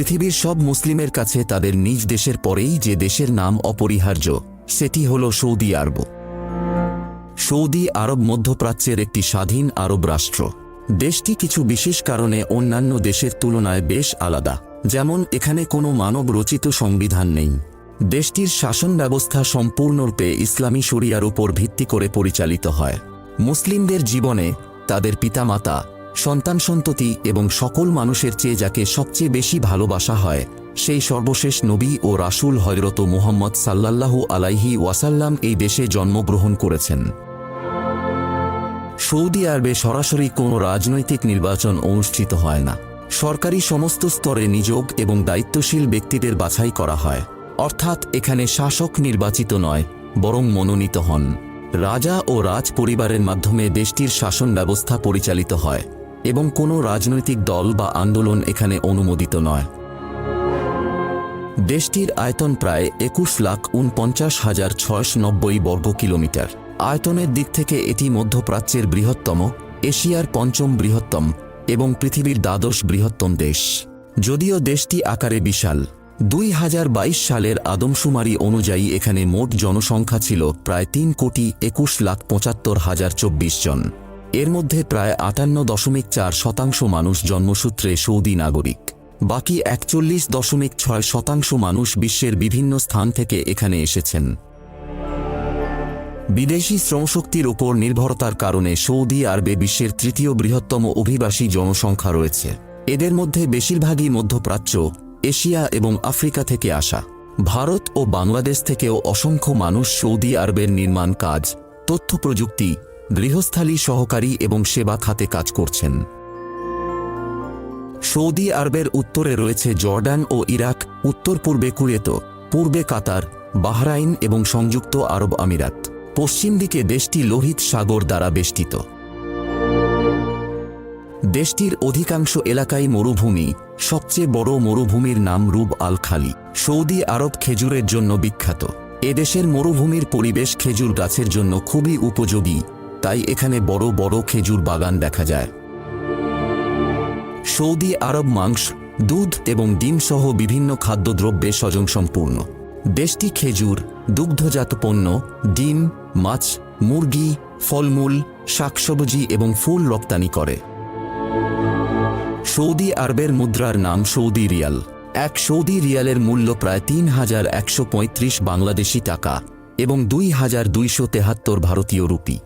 পৃথিবীর সব মুসলিমের কাছে তাদের নিজ দেশের পরেই যে দেশের নাম অপরিহার্য, সেটি হল সৌদি আরব। সৌদি আরব মধ্যপ্রাচ্যের একটি স্বাধীন আরব রাষ্ট্র। দেশটি কিছু বিশেষ কারণে অন্যান্য দেশের তুলনায় বেশ আলাদা, যেমন এখানে কোনো মানব রচিত সংবিধান নেই। দেশটির শাসন ব্যবস্থা সম্পূর্ণরূপে ইসলামী শরিয়ার উপর ভিত্তি করে পরিচালিত হয়। মুসলিমদের জীবনে তাদের পিতামাতা সন্তান সন্ততি এবং সকল মানুষের চেয়ে যাকে সবচেয়ে বেশি ভালোবাসা হয়, সেই সর্বশেষ নবী ও রাসূল হজরত মুহাম্মদ সাল্লাল্লাহু আলাইহি ওয়াসাল্লাম এই দেশে জন্মগ্রহণ করেছেন। সৌদি আরবে সরাসরি কোনো রাজনৈতিক নির্বাচন অনুষ্ঠিত হয় না। সরকারি সমস্ত স্তরে নিযোগ এবং দায়িত্বশীল ব্যক্তিদের বাছাই করা হয়। অর্থাৎ এখানে শাসক নির্বাচিত নয়, বরং মনোনীত হন। রাজা ও রাজ পরিবারের মাধ্যমে দেশটির শাসন ব্যবস্থা পরিচালিত হয়। এবং কোনো রাজনৈতিক দল বা আন্দোলন এখানে অনুমোদিত নয়। দেশটির আয়তন প্রায় একুশ লাখ উনপঞ্চাশ হাজার ছয়শো নব্বই বর্গ কিলোমিটার। আয়তনের দিক থেকে এটি মধ্যপ্রাচ্যের বৃহত্তম, এশিয়ার পঞ্চম বৃহত্তম এবং পৃথিবীর দ্বাদশ বৃহত্তম দেশ। যদিও দেশটি আকারে বিশাল, দুই হাজার বাইশ সালের আদমশুমারি অনুযায়ী এখানে মোট জনসংখ্যা ছিল প্রায় তিন কোটি একুশ লাখ পঁচাত্তর হাজার চব্বিশ জন। এর মধ্যে প্রায় আটান্ন দশমিক চার শতাংশ মানুষ জন্মসূত্রে সৌদি নাগরিক। বাকি একচল্লিশ দশমিক ছয় শতাংশ মানুষ বিশ্বের বিভিন্ন স্থান থেকে এখানে এসেছেন। বিদেশি শ্রমশক্তির ওপর নির্ভরতার কারণে সৌদি আরবে বিশ্বের তৃতীয় বৃহত্তম অভিবাসী জনসংখ্যা রয়েছে। এদের মধ্যে বেশিরভাগই মধ্যপ্রাচ্য, এশিয়া এবং আফ্রিকা থেকে আসা। ভারত ও বাংলাদেশ থেকেও অসংখ্য মানুষ সৌদি আরবের নির্মাণ কাজ, তথ্য প্রযুক্তি গৃহস্থালী, সহকারী এবং সেবা খাতে কাজ করছেন। সৌদি আরবের উত্তরে রয়েছে জর্ডান ও ইরাক, উত্তর পূর্বে কুয়েত, পূর্বে কাতার, বাহরাইন এবং সংযুক্ত আরব আমিরাত। পশ্চিম দিকে দেশটি লোহিত সাগর দ্বারা বেষ্টিত। দেশটির অধিকাংশ এলাকাই মরুভূমি, সবচেয়ে বড় মরুভূমির নাম রুব আল খালি সৌদি আরব খেজুরের জন্য বিখ্যাত। এদেশের মরুভূমির পরিবেশ খেজুর গাছের জন্য খুবই উপযোগী। তাই এখানে বড় বড় খেজুর বাগান দেখা যায়। সৌদি আরব মাংস, দুধ এবং ডিম সহ বিভিন্ন খাদ্যদ্রব্যে স্বয়ংসম্পূর্ণ দেশটি খেজুর, দুগ্ধজাত পণ্য, ডিম, মাছ, মুরগি, ফলমূল, শাকসবজি এবং ফুল রপ্তানি করে। সৌদি আরবের মুদ্রার নাম সৌদি রিয়াল। এক সৌদি রিয়ালের মূল্য প্রায় তিন হাজার একশো পঁয়ত্রিশ বাংলাদেশি টাকা এবং দুই হাজার দুইশো তেহাত্তর ভারতীয় রুপি।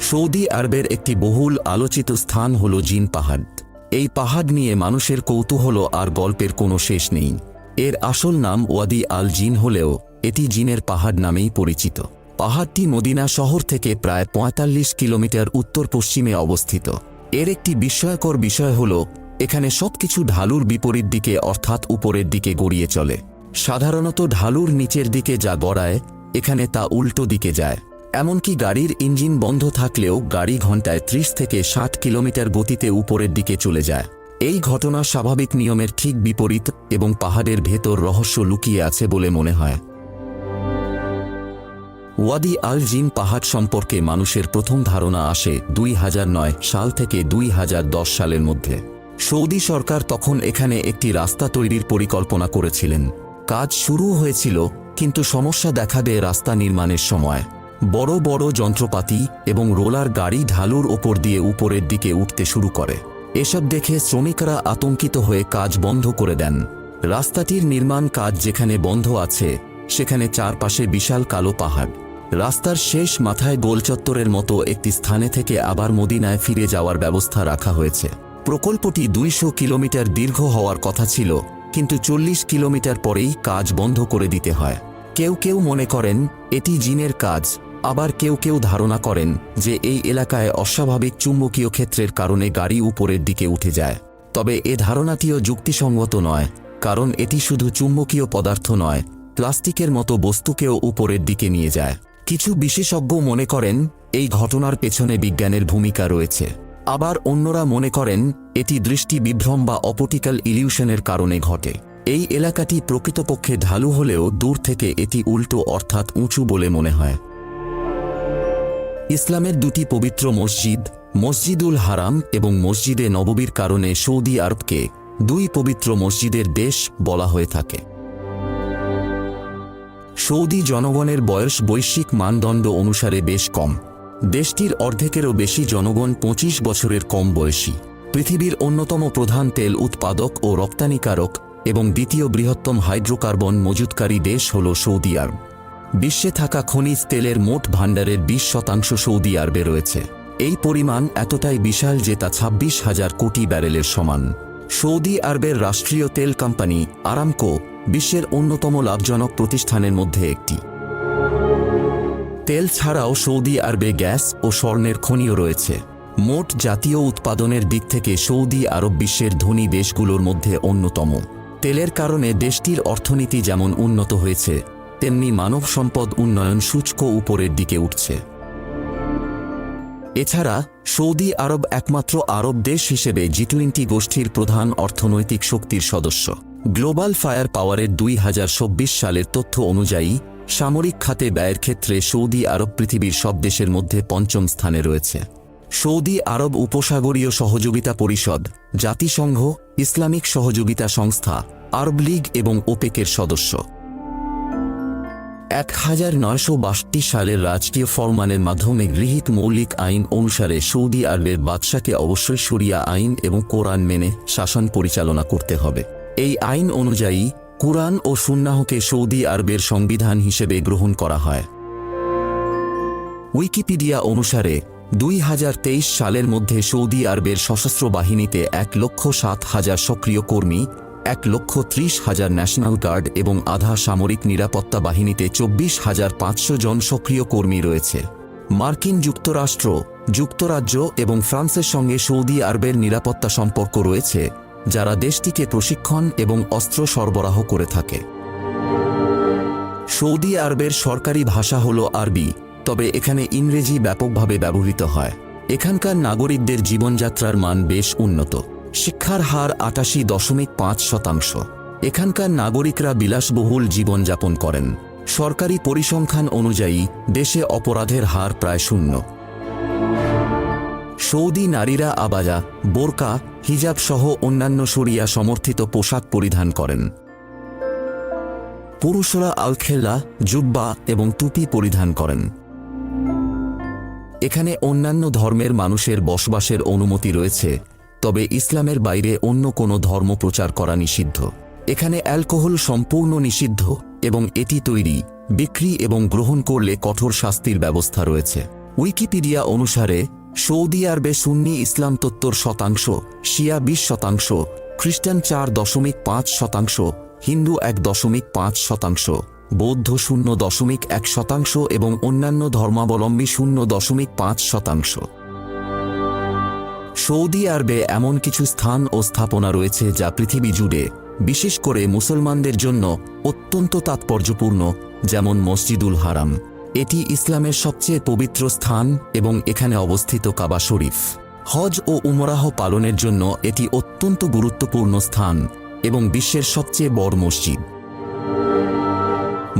সৌদি আরবের একটি বহুল আলোচিত স্থান হল জিন পাহাড়। এই পাহাড় নিয়ে মানুষের কৌতূহল আর গল্পের কোনো শেষ নেই। এর আসল নাম ওয়াদি আল জিন হলেও এটি জিনের পাহাড় নামেই পরিচিত। পাহাড়টি মদিনা শহর থেকে প্রায় ৪৫ কিলোমিটার উত্তর পশ্চিমে অবস্থিত। এর একটি বিস্ময়কর বিষয় হল, এখানে সবকিছু ঢালুর বিপরীত দিকে অর্থাৎ উপরের দিকে গড়িয়ে চলে। সাধারণত ঢালুর নিচের দিকে যা গড়ায়, এখানে তা উল্টো দিকে যায়। এমনকি গাড়ির ইঞ্জিন বন্ধ থাকলেও গাড়ি ঘন্টায় ত্রিশ থেকে ষাট কিলোমিটার গতিতে উপরের দিকে চলে যায়। এই ঘটনা স্বাভাবিক নিয়মের ঠিক বিপরীত এবং পাহাড়ের ভেতর রহস্য লুকিয়ে আছে বলে মনে হয়। ওয়াদি আল জিন পাহাড় সম্পর্কে মানুষের প্রথম ধারণা আসে দুই হাজার নয় সাল থেকে দুই হাজার দশ সালের মধ্যে। সৌদি সরকার তখন এখানে একটি রাস্তা তৈরির পরিকল্পনা করেছিলেন। কাজ শুরু হয়েছিল, কিন্তু সমস্যা দেখা দেয় রাস্তা নির্মাণের সময়। বড় বড় যন্ত্রপাতি এবং রোলার গাড়ি ঢালুর ওপর দিয়ে উপরের দিকে উঠতে শুরু করে। এসব দেখে শ্রমিকরা আতঙ্কিত হয়ে কাজ বন্ধ করে দেন। রাস্তাটির নির্মাণ কাজ যেখানে বন্ধ আছে, সেখানে চারপাশে বিশাল কালো পাহাড়। রাস্তার শেষ মাথায় গোলচত্বরের মতো একটি স্থানে থেকে আবার মদিনায় ফিরে যাওয়ার ব্যবস্থা রাখা হয়েছে। প্রকল্পটি দুইশো কিলোমিটার দীর্ঘ হওয়ার কথা ছিল, কিন্তু চল্লিশ কিলোমিটার পরেই কাজ বন্ধ করে দিতে হয়। কেউ কেউ মনে করেন, এটি জিনের কাজ আবার কেউ কেউ ধারণা করেন যে এই এলাকায় অস্বাভাবিক চুম্বকীয় ক্ষেত্রের কারণে গাড়ি উপরের দিকে উঠে যায়। তবে এ ধারণাটিও যুক্তিসঙ্গত নয়, কারণ এটি শুধু চুম্বকীয় পদার্থ নয়, প্লাস্টিকের মতো বস্তুকেও উপরের দিকে নিয়ে যায়। কিছু বিশেষজ্ঞ মনে করেন এই ঘটনার পেছনে বিজ্ঞানের ভূমিকা রয়েছে। আবার অন্যরা মনে করেন এটি দৃষ্টি বিভ্রম বা অপটিক্যাল ইলিউশনের কারণে ঘটে। এই এলাকাটি প্রকৃতপক্ষে ঢালু হলেও দূর থেকে এটি উল্টো অর্থাৎ উঁচু বলে মনে হয়। ইসলামের দুটি পবিত্র মসজিদ, মসজিদুল হারাম এবং মসজিদে নববীর কারণে সৌদি আরবকে দুই পবিত্র মসজিদের দেশ বলা হয়ে থাকে। সৌদি জনগণের বয়স বৈশ্বিক মানদণ্ড অনুসারে বেশ কম। দেশটির অর্ধেকেরও বেশি জনগণ পঁচিশ বছরের কম বয়সী। পৃথিবীর অন্যতম প্রধান তেল উৎপাদক ও রপ্তানিকারক এবং দ্বিতীয় বৃহত্তম হাইড্রোকার্বন মজুতকারী দেশ হল সৌদি আরব। বিশ্বে থাকা খনিজ তেলের মোট ভাণ্ডারের বিশ শতাংশ সৌদি আরবে রয়েছে। এই পরিমাণ এতটাই বিশাল যে তা ছাব্বিশ হাজার কোটি ব্যারেলের সমান। সৌদি আরবের রাষ্ট্রীয় তেল কোম্পানি আরামকো বিশ্বের অন্যতম লাভজনক প্রতিষ্ঠানের মধ্যে একটি। তেল ছাড়াও সৌদি আরবে গ্যাস ও স্বর্ণের খনিও রয়েছে। মোট জাতীয় উৎপাদনের দিক থেকে সৌদি আরব বিশ্বের ধনী দেশগুলোর মধ্যে অন্যতম। তেলের কারণে দেশটির অর্থনীতি যেমন উন্নত হয়েছে তেমনি মানব সম্পদ উন্নয়ন সূচক উপরের দিকে উঠছে। এছাড়া, সৌদি আরব একমাত্র আরব দেশ হিসেবে জি টোয়েন্টি গোষ্ঠীর প্রধান অর্থনৈতিক শক্তির সদস্য। গ্লোবাল ফায়ার পাওয়ারের দুই হাজার চব্বিশ সালের তথ্য অনুযায়ী, সামরিক খাতে ব্যয়ের ক্ষেত্রে সৌদি আরব পৃথিবীর সব দেশের মধ্যে পঞ্চম স্থানে রয়েছে। সৌদি আরব উপসাগরীয় সহযোগিতা পরিষদ, জাতিসংঘ, ইসলামিক সহযোগিতা সংস্থা, আরব লীগ এবং ওপেকের সদস্য। এক হাজার নয়শো বাষট্টি সালের রাজকীয় ফরমানের মাধ্যমে গৃহীত মৌলিক আইন অনুসারে সৌদি আরবের বাদশাকে অবশ্যই সরিয়া আইন এবং কোরআন মেনে শাসন পরিচালনা করতে হবে। এই আইন অনুযায়ী কুরআন ও সুন্নাহকে সৌদি আরবের সংবিধান হিসেবে গ্রহণ করা হয়। উইকিপিডিয়া অনুসারে দুই হাজার তেইশ সালের মধ্যে সৌদি আরবের সশস্ত্র বাহিনীতে এক লক্ষ সাত হাজার সক্রিয় কর্মী এক লক্ষ ত্রিশ হাজার ন্যাশনাল গার্ড এবং আধা সামরিক নিরাপত্তা বাহিনীতে চব্বিশ হাজার পাঁচশো জন সক্রিয় কর্মী রয়েছে। মার্কিন যুক্তরাষ্ট্র, যুক্তরাজ্য এবং ফ্রান্সের সঙ্গে সৌদি আরবের নিরাপত্তা সম্পর্ক রয়েছে, যারা দেশটিকে প্রশিক্ষণ এবং অস্ত্র সরবরাহ করে থাকে। সৌদি আরবের সরকারি ভাষা হল আরবি, তবে এখানে ইংরেজি ব্যাপকভাবে ব্যবহৃত হয়। এখানকার নাগরিকদের জীবনযাত্রার মান বেশ উন্নত। শিক্ষার হার আটাশি দশমিক পাঁচ শতাংশ। এখানকার নাগরিকরা বিলাসবহুল জীবনযাপন করেন। সরকারি পরিসংখ্যান অনুযায়ী, দেশে অপরাধের হার প্রায় শূন্য। সৌদি নারীরা আবাজা, বোরকা হিজাব সহ অন্যান্য শরিয়া সমর্থিত পোশাক পরিধান করেন। পুরুষরা আলখেল্লা, জুব্বা এবং টুপি পরিধান করেন। এখানে অন্যান্য ধর্মের মানুষের বসবাসের অনুমতি রয়েছে। তবে ইসলামের বাইরে অন্য কোনো ধর্ম প্রচার করা নিষিদ্ধ। এখানে অ্যালকোহল সম্পূর্ণ নিষিদ্ধ এবং এটি তৈরি, বিক্রি এবং গ্রহণ করলে কঠোর শাস্তির ব্যবস্থা রয়েছে। উইকিপিডিয়া অনুসারে, সৌদি আরবে সুন্নি ইসলাম তত্ত্বর শতাংশ, শিয়া বিশ শতাংশ, খ্রিস্টান চার দশমিক পাঁচ শতাংশ, হিন্দু এক দশমিক পাঁচ শতাংশ, বৌদ্ধ শূন্য দশমিক এক শতাংশ এবং অন্যান্য ধর্মাবলম্বী শূন্য দশমিক পাঁচ শতাংশ। সৌদি আরবে এমন কিছু স্থান ও স্থাপনা রয়েছে যা পৃথিবী জুড়ে, বিশেষ করে মুসলমানদের জন্য, অত্যন্ত তাৎপর্যপূর্ণ, যেমন মসজিদুল হারাম। এটি ইসলামের সবচেয়ে পবিত্র স্থান এবং এখানে অবস্থিত কাবা শরীফ। হজ ও উমরাহ পালনের জন্য এটি অত্যন্ত গুরুত্বপূর্ণ স্থান এবং বিশ্বের সবচেয়ে বড় মসজিদ।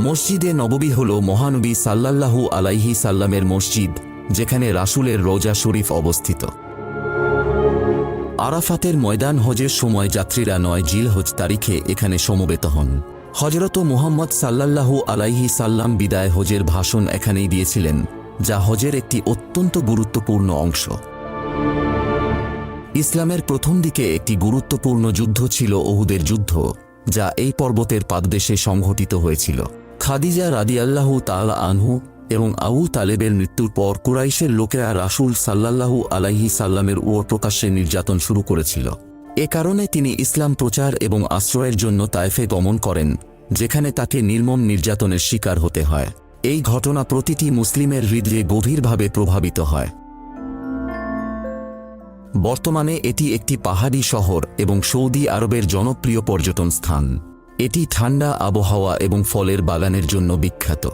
মসজিদে নববী হল মহানবী সাল্লাল্লাহু আলাইহি সাল্লামের মসজিদ, যেখানে রাসূলের রোজা শরীফ অবস্থিত। আরাফাতের ময়দান হজের সময় যাত্রীরা নয় জিল হজ তারিখে এখানে সমবেত হন। হজরত মুহাম্মদ সাল্লাল্লাহু আলাইহি সাল্লাম বিদায় হজের ভাষণ এখানেই দিয়েছিলেন, যা হজের একটি অত্যন্ত গুরুত্বপূর্ণ অংশ। ইসলামের প্রথম দিকে একটি গুরুত্বপূর্ণ যুদ্ধ ছিল ওহুদের যুদ্ধ, যা এই পর্বতের পাদদেশে সংঘটিত হয়েছিল। খাদিজা রাদিয়াল্লাহু তাআলা আনহু এবং আবু তালেবের মৃত্যুর পর কুরাইশের লোকেরা রাসুল সাল্লাল্লাহু আলাইহি সাল্লামের উপর প্রকাশ্যে নির্যাতন শুরু করেছিল। এ কারণে তিনি ইসলাম প্রচার এবং আশ্রয়ের জন্য তায়েফে গমন করেন, যেখানে তাকে নির্মম নির্যাতনের শিকার হতে হয়। এই ঘটনা প্রতিটি মুসলিমের হৃদয়ে গভীরভাবে প্রভাবিত হয়। বর্তমানে এটি একটি পাহাড়ি শহর এবং সৌদি আরবের জনপ্রিয় পর্যটন স্থান। এটি ঠান্ডা আবহাওয়া এবং ফলের বাগানের জন্য বিখ্যাত।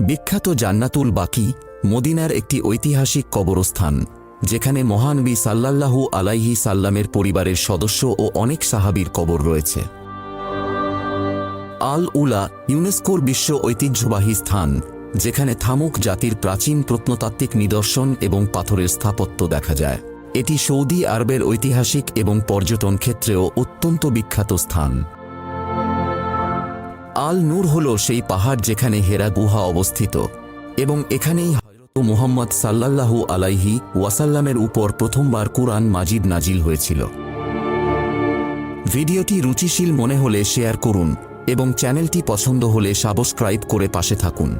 বিখ্যাত জান্নাতুল বাকি মদিনার একটি ঐতিহাসিক কবরস্থান, যেখানে মহানবী সাল্লাল্লাহু আলাইহি সাল্লামের পরিবারের সদস্য ও অনেক সাহাবীর কবর রয়েছে। আল উলা ইউনেস্কোর বিশ্ব ঐতিহ্যবাহী স্থান, যেখানে থামুক জাতির প্রাচীন প্রত্নতাত্ত্বিক নিদর্শন এবং পাথরের স্থাপত্য দেখা যায়। এটি সৌদি আরবের ঐতিহাসিক এবং পর্যটন ক্ষেত্রেও অত্যন্ত বিখ্যাত স্থান। আল নূর হল সেই পাহাড় যেখানে হেরা গুহা অবস্থিত এবং এখানেই হজরত মুহাম্মদ সাল্লাল্লাহু আলাইহি ওয়াসাল্লামের উপর প্রথমবার কোরআন মাজিদ নাজিল হয়েছিল। ভিডিওটি রুচিশীল মনে হলে শেয়ার করুন এবং চ্যানেলটি পছন্দ হলে সাবস্ক্রাইব করে পাশে থাকুন।